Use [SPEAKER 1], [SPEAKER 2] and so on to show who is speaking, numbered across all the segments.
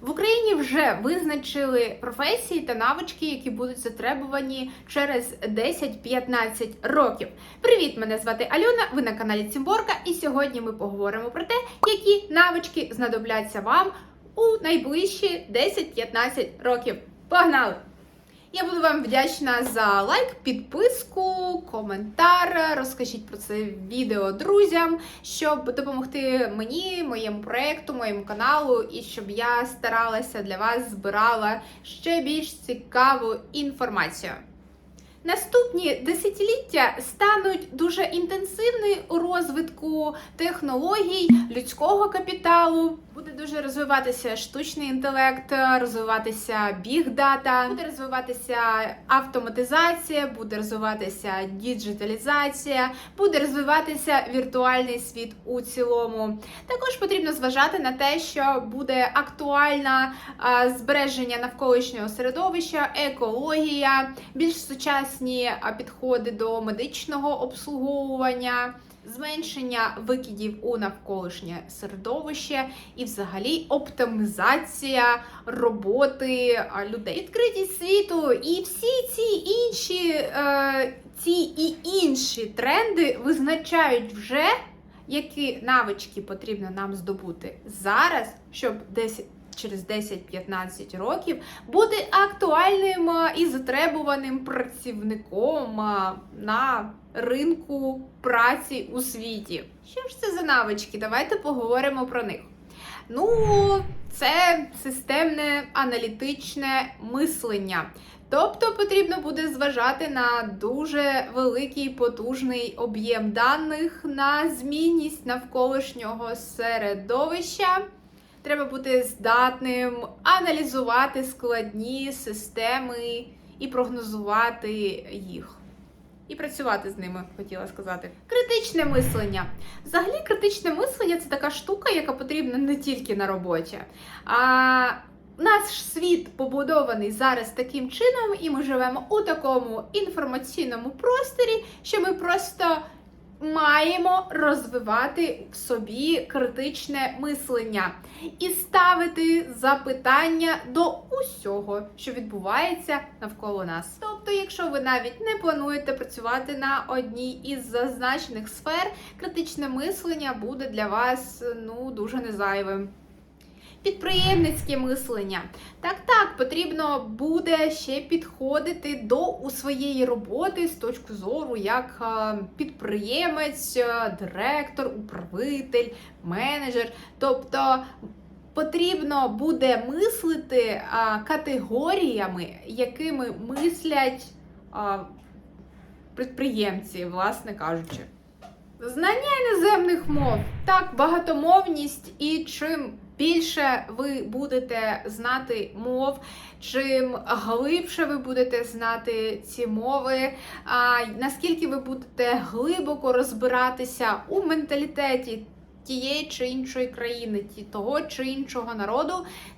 [SPEAKER 1] В Україні вже визначили професії та навички, які будуть затребувані через 10-15 років. Привіт, мене звати Альона. Ви на каналі Цімборка, і сьогодні ми поговоримо про те, які навички знадобляться вам у найближчі 10-15 років. Погнали! Я буду вам вдячна за лайк, підписку, коментар. Розкажіть про це відео друзям, щоб допомогти мені, моєму проєкту, моєму каналу, і щоб я старалася для вас збирала ще більш цікаву інформацію. Наступні десятиліття стануть дуже інтенсивні у розвитку технологій, людського капіталу. Дуже розвиватися штучний інтелект, розвиватися біг-дата, буде розвиватися автоматизація, буде розвиватися діджиталізація, буде розвиватися віртуальний світ у цілому. Також потрібно зважати на те, що буде актуальна а, збереження навколишнього середовища, екологія, більш сучасні підходи до медичного обслуговування. Зменшення викидів у навколишнє середовище і, взагалі, оптимізація роботи людей, відкритість світу і всі ці інші, е, ці і інші тренди визначають вже, які навички потрібно нам здобути зараз, щоб 10 через 10-15 років бути актуальним і затребуваним працівником на ринку праці у світі. Що ж це за навички? Давайте поговоримо про них. Ну, це системне аналітичне мислення. Тобто потрібно буде зважати на дуже великий потужний об'єм даних, на змінність навколишнього середовища. Треба бути здатним аналізувати складні системи і прогнозувати їх. І працювати з ними, хотіла сказати. Критичне мислення. Взагалі, критичне мислення це така штука, яка потрібна не тільки на роботі. А наш світ побудований зараз таким чином, і ми живемо у такому інформаційному просторі, що ми просто маємо розвивати в собі критичне мислення і ставити запитання до усього, що відбувається навколо нас. Тобто, якщо ви навіть не плануєте працювати на одній із зазначених сфер, критичне мислення буде для вас ну дуже незайвим. Підприємницьке мислення. Так, так, потрібно буде ще підходити до у своєї роботи з точки зору як підприємець, директор, управитель, менеджер. Тобто потрібно буде мислити категоріями, якими мислять підприємці, власне кажучи. Знання іноземних мов, так, багатомовність, і чим більше ви будете знати мов, чим глибше ви будете знати ці мови, а наскільки ви будете глибоко розбиратися у менталітеті тієї чи іншої країни, ті- того чи іншого народу,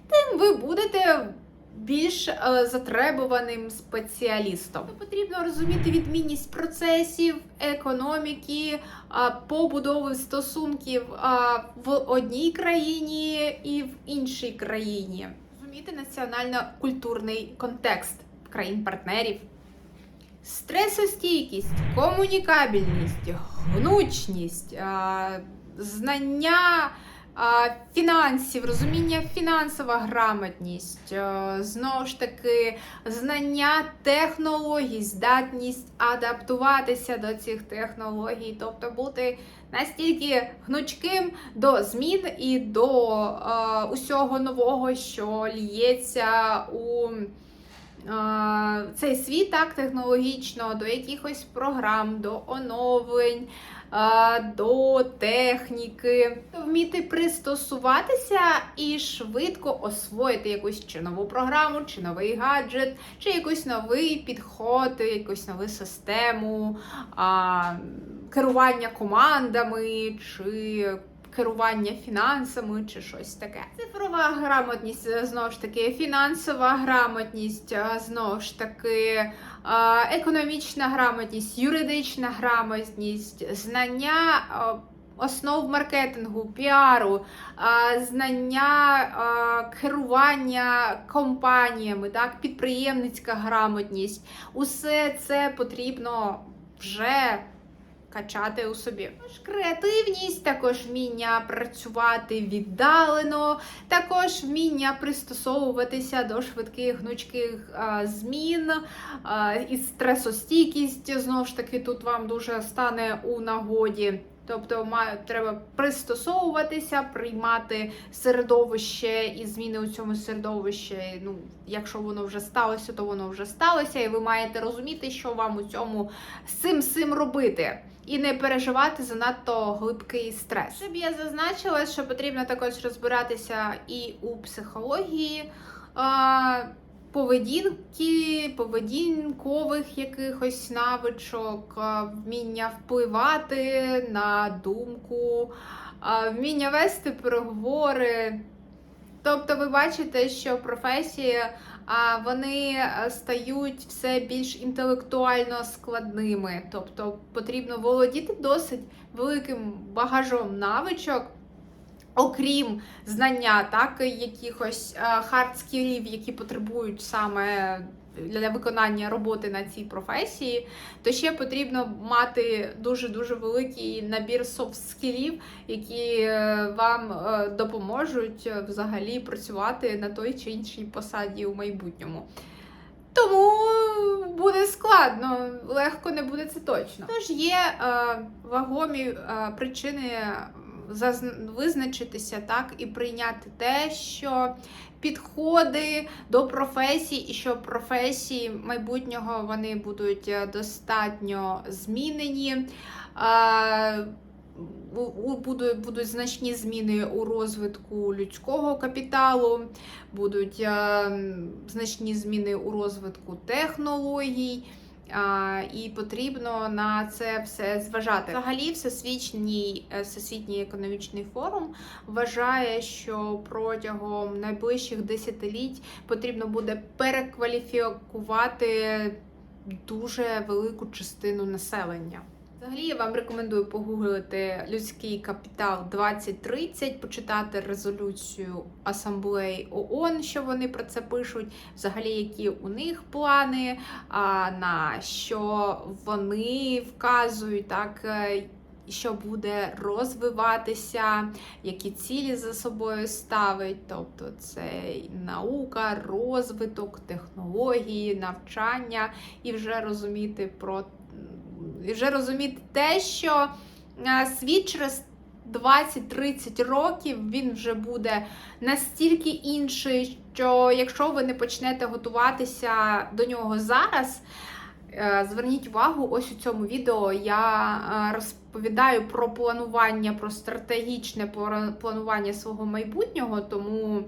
[SPEAKER 1] тим ви будете більш е, затребуваним спеціалістом. Потрібно розуміти відмінність процесів, економіки, а, побудови стосунків а, в одній країні і в іншій країні. Розуміти національно-культурний контекст країн-партнерів. Стресостійкість, комунікабельність, гнучність, знання фінансів, розуміння фінансова грамотність, знову ж таки, знання технологій, здатність адаптуватися до цих технологій, тобто бути настільки гнучким до змін і до усього нового, що ліється у цей світ так технологічно, до якихось програм, до оновлень, до техніки, вміти пристосуватися і швидко освоїти якусь чи нову програму, чи новий гаджет, чи якийсь новий підход, якусь нову систему керування командами, чи керування фінансами чи щось таке. Цифрова грамотність, е, знову ж таки, фінансова грамотність, е, знову ж таки, е, економічна грамотність, юридична грамотність, знання. Основ маркетингу, піару, знання керування компаніями, так, підприємницька грамотність. Усе це потрібно вже качати у собі. Креативність, також вміння працювати віддалено, також вміння пристосовуватися до швидких гнучких а, змін, а, і стресостійкість знову ж таки тут вам дуже стане у нагоді. Тобто має треба пристосовуватися, приймати середовище і зміни у цьому середовищі. Ну, якщо воно вже сталося, то воно вже сталося, і ви маєте розуміти, що вам у цьому з цим робити. І не переживати занадто глибкий стрес. Щоб я зазначила, що потрібно також розбиратися і у психології. Поведінки, поведінкових якихось навичок, вміння впливати на думку, вміння вести переговори. Тобто ви бачите, що професії вони е, стають все більш інтелектуально складними. Тобто потрібно володіти досить великим багажом навичок. Окрім знання, так, якихось хард-скілів, які потребують саме для виконання роботи на цій професії, то ще потрібно мати дуже-дуже великий набір софт-скілів, які е, вам е, допоможуть е, взагалі працювати на той чи іншій посаді у майбутньому. Тому буде складно, легко не буде це точно. Тож є е, вагомі е, причини визначитися так і прийняти те, що підходи до професій, і що професії майбутнього вони будуть е, достатньо змінені. Будуть, будуть значні зміни у розвитку людського капіталу, будуть е, значні зміни у розвитку технологій. І потрібно на це все зважати. Взагалі, всесвітній, е, всесвітній економічний форум вважає, що протягом найближчих десятиліть потрібно буде перекваліфікувати дуже велику частину населення. Взагалі я вам рекомендую погуглити людський капітал 2030, почитати резолюцію Асамблеї ООН, що вони про це пишуть, взагалі, які у них плани, на що вони вказують, так. е, Що буде розвиватися, які цілі за собою ставить, тобто це наука, розвиток, технології, навчання, і вже розуміти про і вже розуміти те, що е, світ через 20-30 років він вже буде настільки інший, що якщо ви не почнете готуватися до нього зараз, е, зверніть увагу, ось у цьому відео я е, розповідаю про планування, про стратегічне планування свого майбутнього, тому.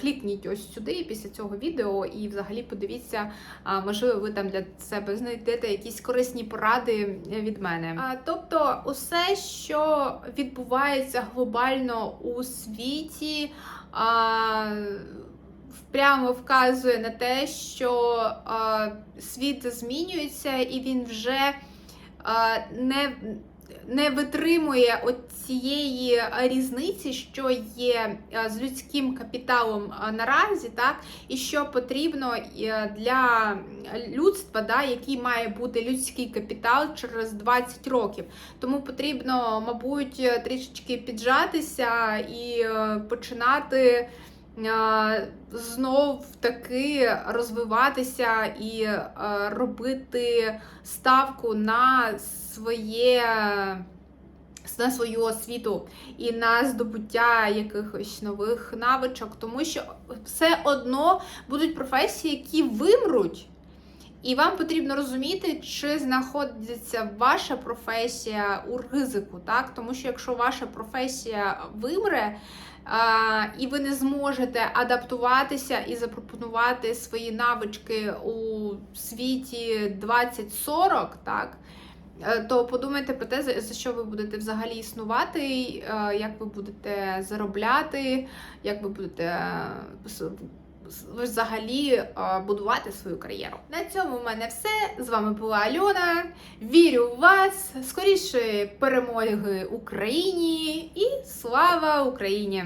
[SPEAKER 1] Клікніть ось сюди після цього відео і взагалі подивіться, можливо, ви там для себе знайдете якісь корисні поради від мене. Тобто, усе, що відбувається глобально у світі, прямо вказує на те, що світ змінюється і він вже не не витримує от цієї різниці, що є е, з людським капіталом е, наразі, так, і що потрібно е, для людства, да, який має бути людський капітал через 20 років. Тому потрібно, мабуть, трішечки піджатися і е, починати. Знов таки розвиватися і е, робити ставку на своє на свою освіту і на здобуття якихось нових навичок, тому що все одно будуть професії, які вимруть. І вам потрібно розуміти, чи знаходиться ваша професія у ризику, так? Тому що якщо ваша професія вимре, а, і ви не зможете адаптуватися і запропонувати свої навички у світі 2040, так? е, То подумайте про те, за- що ви будете взагалі існувати, е, як ви будете заробляти, як ви будете е, взагалі е, будувати свою кар'єру. На цьому в мене все. З вами була Альона. Вірю в вас. Скоріше перемоги Україні і слава Україні!